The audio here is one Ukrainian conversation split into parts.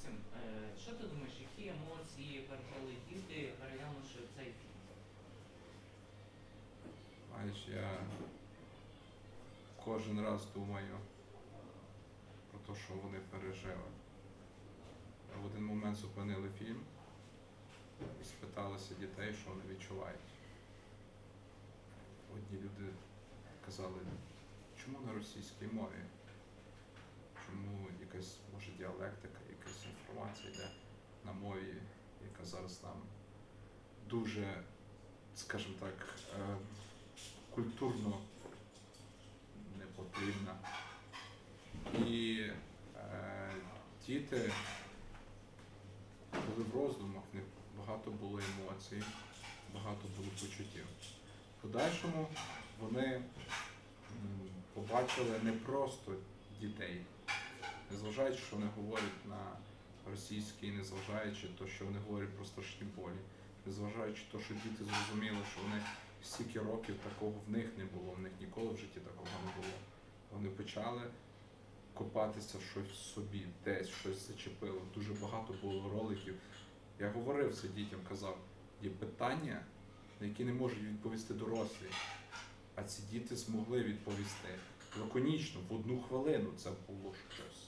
Максим, е, що ти думаєш, які емоції пережили діти, переглянувши цей фільм? Знаєш, я кожен раз думаю про те, що вони пережили. В один момент зупинили фільм і спиталися дітей, що вони відчувають. Одні люди казали, чому на російській мові? Чому якась, може, діалектика, якась інформація йде на мові, яка зараз нам дуже, скажімо так, е, культурно не потрібна. І е, діти були в роздумах, в них багато було емоцій, багато було почуттів. В подальшому вони побачили не просто дітей, незважаючи, що вони говорять на російській, незважаючи то, що вони говорять про страшні болі, незважаючи то, що діти зрозуміли, що вони стільки років такого в них не було, в них ніколи в житті такого не було. Вони почали копатися щось в собі, десь щось зачепило. Дуже багато було роликів. Я говорив це дітям, казав, є питання, на які не можуть відповісти дорослі. А ці діти змогли відповісти лаконічно, в одну хвилину це було щось.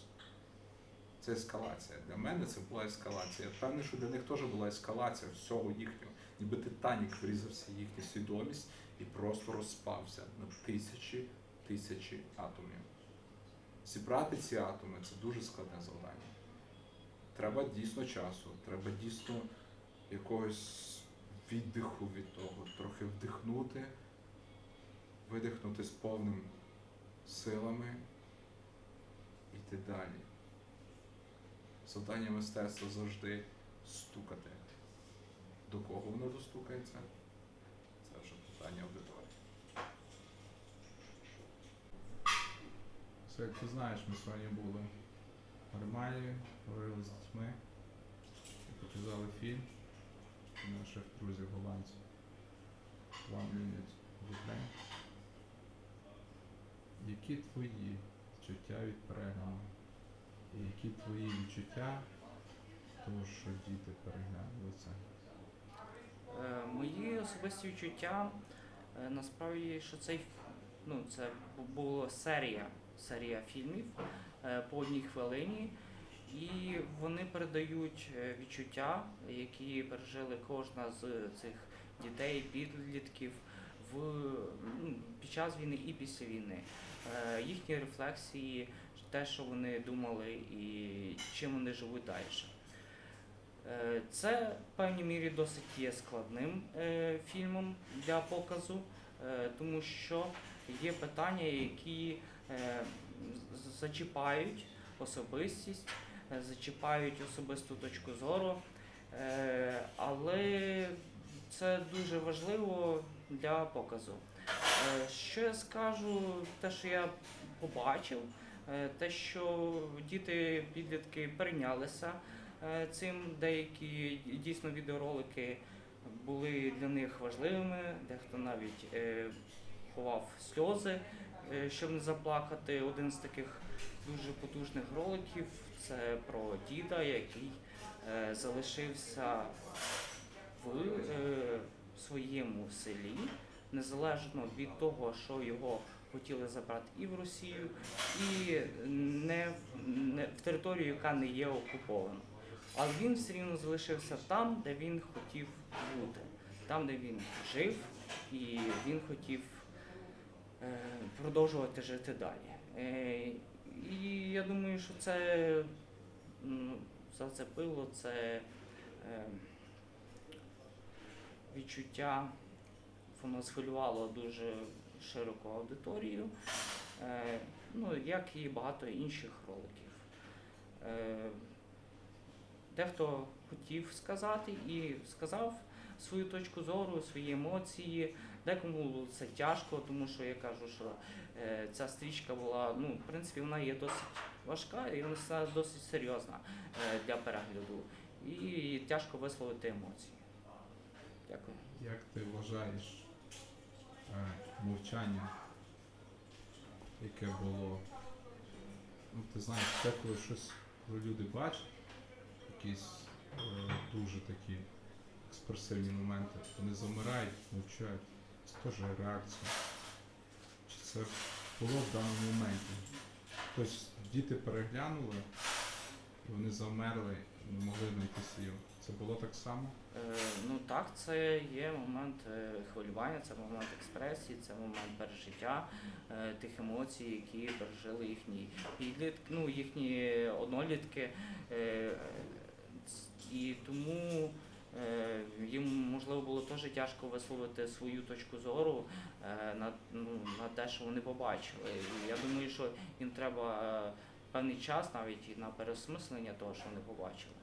Це ескалація. Для мене це була ескалація. Я впевнений, що для них теж була ескалація всього їхнього. Ніби Титанік врізався в їхню свідомість і просто розпався на тисячі тисячі атомів. Зібрати ці атоми це дуже складне завдання. Треба дійсно часу, треба дійсно якогось віддиху від того, трохи вдихнути, видихнути з повним силами, і йти далі. Завдання мистецтва завжди стукати. До кого воно достукається? Це вже питання аудиторії. Все, як ти знаєш, ми сьогодні були в Германії, говорили з дітьми і показали фільм наших друзів голландців. One Minute Ukraine. Які твої відчуття від перегляду? Які твої відчуття того, що діти переглянули це? Е, Мої особисті відчуття е, насправді, що цей ну, це була серія, серія фільмів е, по одній хвилині, і вони передають відчуття, які пережили кожна з цих дітей, підлітків ну, під час війни і після війни. Е, Їхні рефлексії, те, що вони думали, і чим вони живуть далі. Е, Це в певній мірі досить є складним е, фільмом для показу, тому що є питання, які зачіпають особистість, зачіпають особисту точку зору, але це дуже важливо для показу. Е, Що я скажу, те, що я побачив, е, те, що діти, підлітки перейнялися е, цим, деякі дійсно відеоролики були для них важливими, дехто навіть ховав сльози, щоб не заплакати. Один з таких дуже потужних роликів це про діда, який залишився в е, своєму селі, незалежно від того, що його хотіли забрати і в Росію, і не, в- не в територію, яка не є окупована. Але він все рівно залишився там, де він хотів бути, там, де він жив, і він хотів е, продовжувати жити далі. Е, і я думаю, що це ну, зацепило це е, відчуття, воно схвилювало дуже широку аудиторію, е, ну, як і багато інших роликів. Е, Дехто хотів сказати і сказав свою точку зору, свої емоції. Декому це тяжко, тому що я кажу, що е, ця стрічка була, ну, в принципі, вона є досить важка і вона досить серйозна для перегляду. І тяжко висловити емоції. Дякую. Як ти вважаєш е, мовчання, яке було? Ну, ти знаєш, це коли щось, люди бачать, якісь е, дуже такі експресивні моменти. Вони замирають, мовчать. Це теж реакція. Чи це було в даному моменті? Тобто діти переглянули, і вони замерли, не могли знайти слів. Це було так само? Е, Ну так, це є момент е, хвилювання, це момент експресії, це момент пережиття е, тих емоцій, які пережили їхні підлітки, ну їхні однолітки. Е, І тому е, їм можливо було теж тяжко висловити свою точку зору е, на, ну, на те, що вони побачили. І я думаю, що їм треба е, певний час навіть на переосмислення того, що вони побачили.